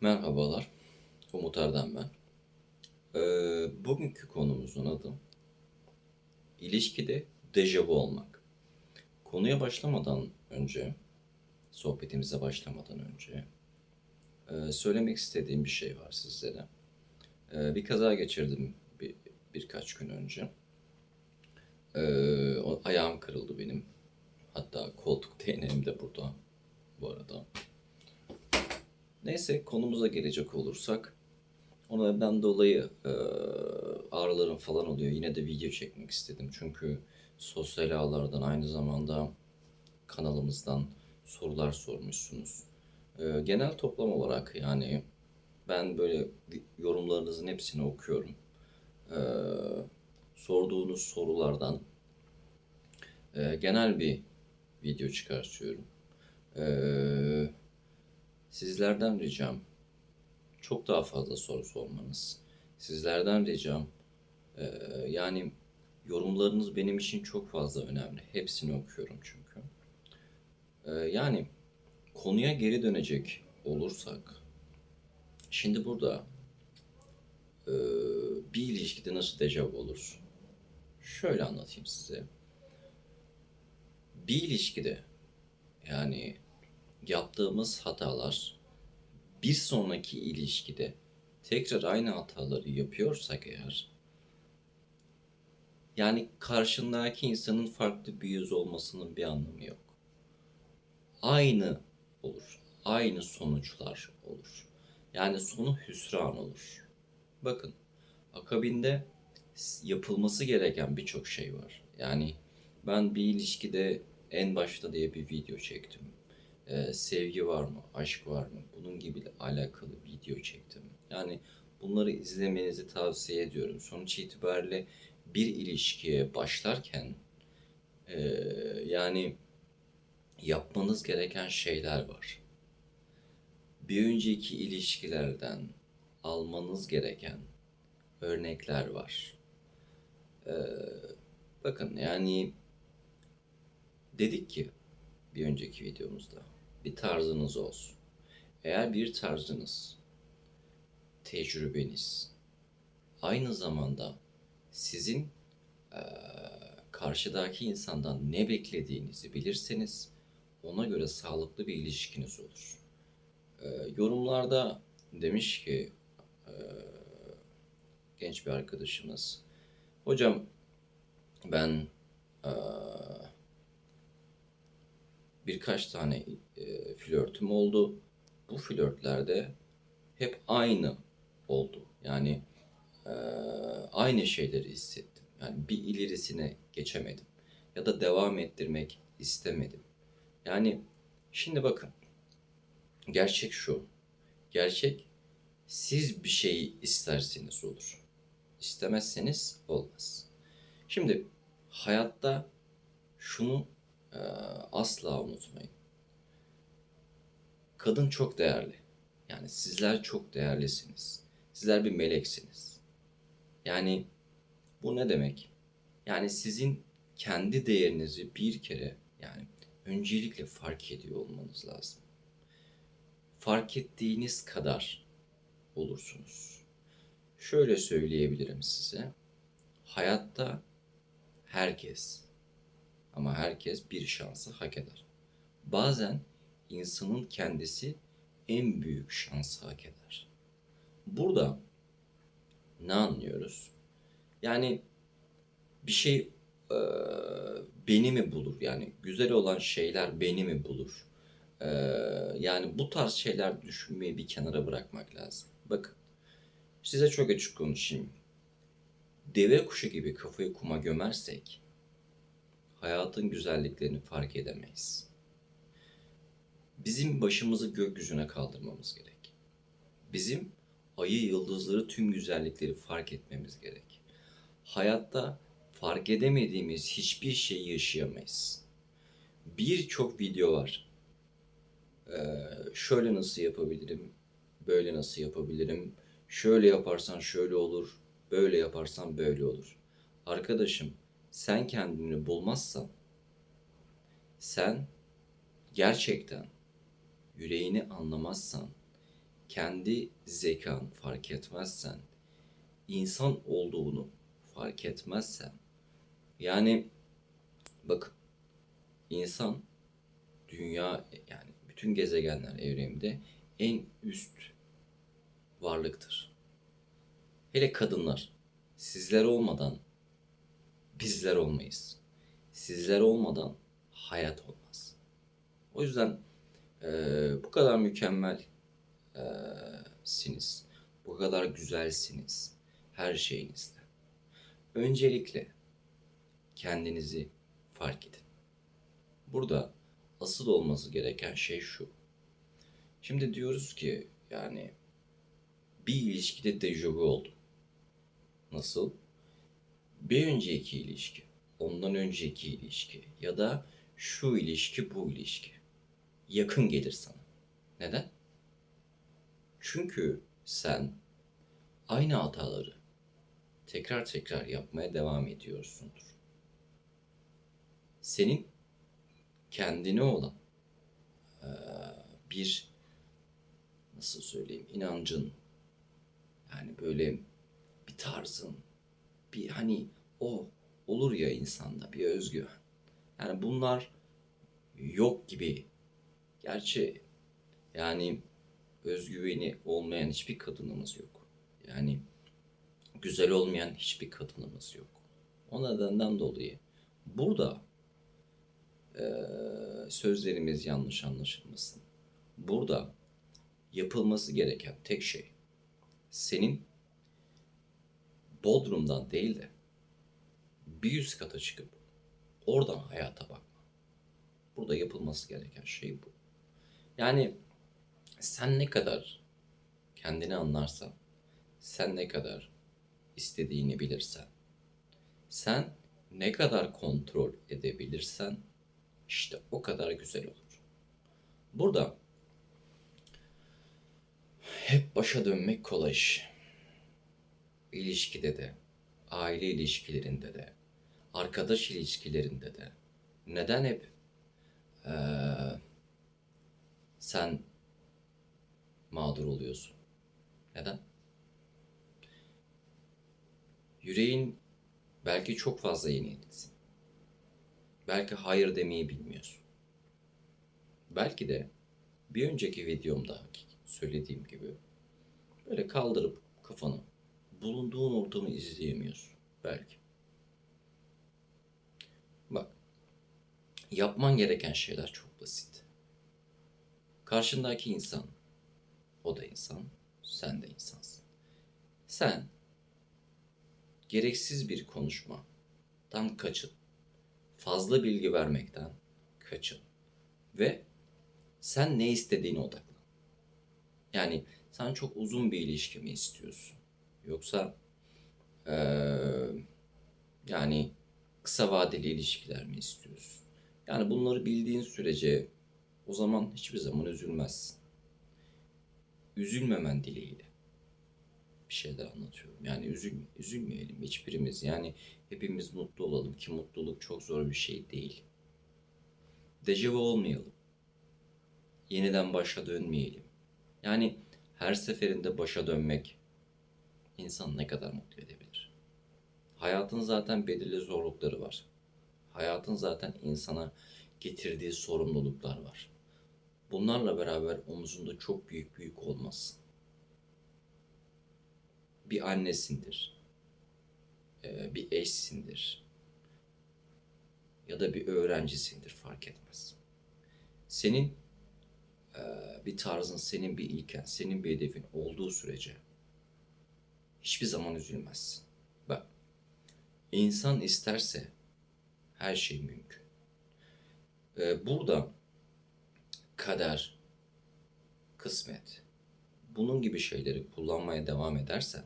Merhabalar, Umut Erdem ben. Ee, bugünkü konumuzun adı ilişkide dejavu olmak. Konuya başlamadan önce, sohbetimize başlamadan önce e, söylemek istediğim bir şey var sizlere. Ee, bir kaza geçirdim bir, birkaç gün önce. O- ayağım kırıldı benim. Hatta koltuk değneğim de burada bu arada. Neyse konumuza gelecek olursak o nedenden dolayı e, ağrılarım falan oluyor. Yine de video çekmek istedim. Çünkü sosyal ağlardan aynı zamanda kanalımızdan sorular sormuşsunuz. E, genel toplam olarak yani ben böyle yorumlarınızın hepsini okuyorum. E, sorduğunuz sorulardan e, genel bir video çıkartıyorum. Eee Sizlerden ricam çok daha fazla soru sormanız. Sizlerden ricam eee, yani yorumlarınız benim için çok fazla önemli. Hepsini okuyorum çünkü. Eee, yani konuya geri dönecek olursak şimdi burada eee, bir ilişkide nasıl dejavu olursun? Şöyle anlatayım size. Bir ilişkide yani yaptığımız hatalar bir sonraki ilişkide tekrar aynı hataları yapıyorsak eğer yani karşındaki insanın farklı bir yüz olmasının bir anlamı yok. Aynı olur. Aynı sonuçlar olur. Yani sonu hüsran olur. Bakın akabinde yapılması gereken birçok şey var. Yani ben bir ilişkide en başta diye bir video çektim. Ee, sevgi var mı, aşk var mı? Bunun gibi alakalı video çektim. Yani bunları izlemenizi tavsiye ediyorum. Sonuç itibariyle bir ilişkiye başlarken ee, yani yapmanız gereken şeyler var. Bir önceki ilişkilerden almanız gereken örnekler var. Ee, bakın yani dedik ki bir önceki videomuzda bir tarzınız olsun. Eğer bir tarzınız, tecrübeniz aynı zamanda sizin eee, karşıdaki insandan ne beklediğinizi bilirseniz ona göre sağlıklı bir ilişkiniz olur. Eee, yorumlarda demiş ki eee, genç bir arkadaşımız hocam ben eee, birkaç tane e, flörtüm oldu. Bu flörtlerde hep aynı oldu. Yani e, aynı şeyleri hissettim. Yani bir ilerisine geçemedim. Ya da devam ettirmek istemedim. Yani şimdi bakın. Gerçek şu. Gerçek siz bir şeyi isterseniz olur. İstemezseniz olmaz. Şimdi hayatta şunu asla unutmayın. Kadın çok değerli. Yani sizler çok değerlisiniz. Sizler bir meleksiniz. Yani bu ne demek? Yani sizin kendi değerinizi bir kere yani öncelikle fark ediyor olmanız lazım. Fark ettiğiniz kadar olursunuz. Şöyle söyleyebilirim size. Hayatta herkes ama herkes bir şansı hak eder. Bazen insanın kendisi en büyük şansı hak eder. Burada ne anlıyoruz? Yani bir şey eee, beni mi bulur? Yani güzel olan şeyler beni mi bulur? Eee, yani bu tarz şeyler düşünmeyi bir kenara bırakmak lazım. Bakın size çok açık konuşayım. Deve kuşu gibi kafayı kuma gömersek hayatın güzelliklerini fark edemeyiz. Bizim başımızı gökyüzüne kaldırmamız gerek. Bizim ayı, yıldızları, tüm güzellikleri fark etmemiz gerek. Hayatta fark edemediğimiz hiçbir şeyi yaşayamayız. Birçok video var. Ee, şöyle nasıl yapabilirim, böyle nasıl yapabilirim, şöyle yaparsan şöyle olur, böyle yaparsan böyle olur. Arkadaşım, sen kendini bulmazsan, sen gerçekten yüreğini anlamazsan, kendi zekan fark etmezsen, insan olduğunu fark etmezsen, yani bakın insan dünya yani bütün gezegenler evreninde en üst varlıktır. Hele kadınlar sizler olmadan bizler olmayız. Sizler olmadan hayat olmaz. O yüzden eee, bu kadar mükemmel siniz. Bu kadar güzelsiniz her şeyinizle. Öncelikle kendinizi fark edin. Burada asıl olması gereken şey şu. Şimdi diyoruz ki yani bir ilişkide dejavu oldum. Nasıl? Bir önceki ilişki, ondan önceki ilişki ya da şu ilişki, bu ilişki yakın gelir sana. Neden? Çünkü sen aynı hataları tekrar tekrar yapmaya devam ediyorsundur. Senin kendine olan bir nasıl söyleyeyim inancın yani böyle bir tarzın bir hani o olur ya insanda bir özgüven. Yani bunlar yok gibi. Gerçi yani özgüveni olmayan hiçbir kadınımız yok. Yani güzel olmayan hiçbir kadınımız yok. O nedenden dolayı burada eee, sözlerimiz yanlış anlaşılmasın. Burada yapılması gereken tek şey senin Bodrum'dan değil de bir üst kata çıkıp oradan hayata bakma. Burada yapılması gereken şey bu. Yani sen ne kadar kendini anlarsan, sen ne kadar istediğini bilirsen, sen ne kadar kontrol edebilirsen işte o kadar güzel olur. Burada hep başa dönmek kolay iş. İlişkide de, aile ilişkilerinde de, arkadaş ilişkilerinde de. Neden hep eee, sen mağdur oluyorsun? Neden? Yüreğin belki çok fazla yenilsin. Belki hayır demeyi bilmiyorsun. Belki de bir önceki videomda söylediğim gibi böyle kaldırıp kafanı bulunduğun ortamı izleyemiyorsun belki. Bak yapman gereken şeyler çok basit. Karşındaki insan o da insan, sen de insansın. Sen gereksiz bir konuşmadan kaçın. Fazla bilgi vermekten kaçın. Ve sen ne istediğine odaklan. Yani sen çok uzun bir ilişki mi istiyorsun? Yoksa eee, yani kısa vadeli ilişkiler mi istiyorsun? Yani bunları bildiğin sürece o zaman hiçbir zaman üzülmezsin. Üzülmemen dileğiyle bir şeyler anlatıyorum. Yani üzül, üzülmeyelim hiçbirimiz. Yani hepimiz mutlu olalım ki mutluluk çok zor bir şey değil. Dejavu olmayalım. Yeniden başa dönmeyelim. Yani her seferinde başa dönmek insanı ne kadar mutlu edebilir? Hayatın zaten belirli zorlukları var. Hayatın zaten insana getirdiği sorumluluklar var. Bunlarla beraber omuzunda çok büyük büyük olmasın. Bir annesindir, eee, bir eşsindir ya da bir öğrencisindir fark etmez. Senin eee, bir tarzın, senin bir ilken, senin bir hedefin olduğu sürece hiçbir zaman üzülmezsin. Bak, insan isterse her şey mümkün. Eee, burada kader, kısmet, bunun gibi şeyleri kullanmaya devam edersen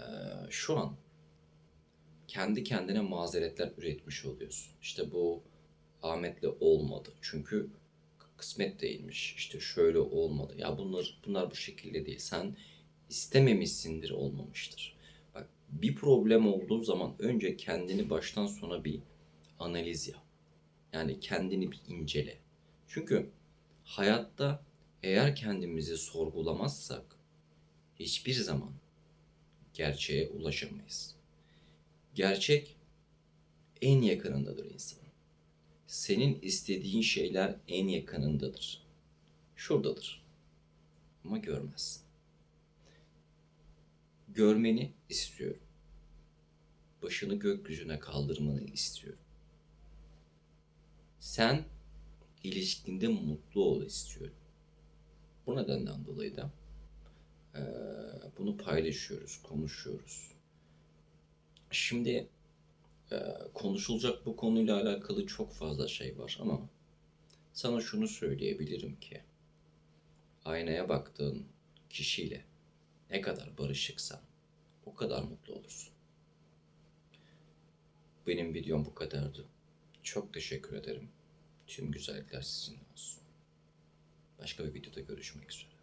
eee, şu an kendi kendine mazeretler üretmiş oluyorsun. İşte bu Ahmet'le olmadı. Çünkü kısmet değilmiş. İşte şöyle olmadı. Ya bunlar bunlar bu şekilde değil. Sen istememişsindir olmamıştır. Bir problem olduğu zaman önce kendini baştan sona bir analiz yap. Yani kendini bir incele. Çünkü hayatta eğer kendimizi sorgulamazsak hiçbir zaman gerçeğe ulaşamayız. Gerçek en yakınındadır insanın. Senin istediğin şeyler en yakınındadır. Şuradadır. Ama görmez. Görmeni istiyorum. Başını gökyüzüne kaldırmanı istiyorum. Sen ilişkinde mutlu ol istiyorum. Bu nedenden dolayı da eee, bunu paylaşıyoruz, konuşuyoruz. Şimdi eee, konuşulacak bu konuyla alakalı çok fazla şey var ama sana şunu söyleyebilirim ki aynaya baktığın kişiyle ne kadar barışıksan o kadar mutlu olursun. Benim videom bu kadardı. Çok teşekkür ederim. Tüm güzellikler sizin olsun. Başka bir videoda görüşmek üzere.